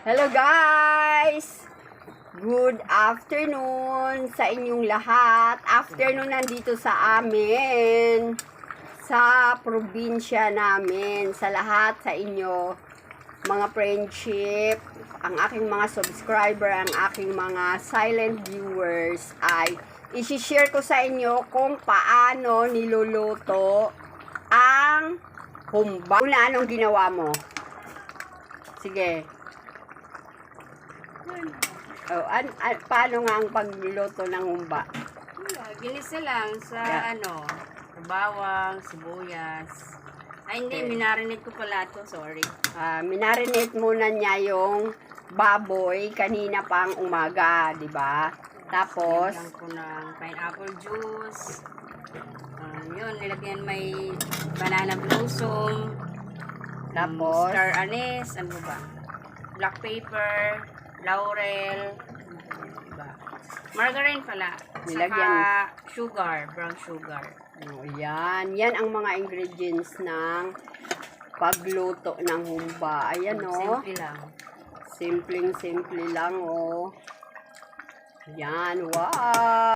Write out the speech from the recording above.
Hello guys! Good afternoon sa inyong lahat. Afternoon nandito sa amin. Sa probinsya namin. Sa lahat sa inyo. Mga friendship. Ang aking mga subscriber. Ang aking mga silent viewers. Ay isi-share ko sa inyo kung paano niluluto ang humba. Una, anong ginawa mo? Sige. Oh, an, an, paano nga ang pagluluto ng humba? Wala, ginisa lang sa Yeah. ano, bawang, sibuyas. Ay hindi, Okay. minarinate ko pala to, sorry. Ah, minarinate muna niya yung baboy kanina pang umaga, di ba? Tapos, Nilagyan ko ng pineapple juice. Um, yun, nilagyan may banana blossom. Tapos? um, star anise, ano ba? Black pepper, laurel, diba? Margarine pala. Nilagyan. Saka sugar, brown sugar. oh, yan. Yan ang mga ingredients ng pagluto ng humba. Ayan, oh. Simple lang. Simpleng-simple lang, oh. Yan, wow!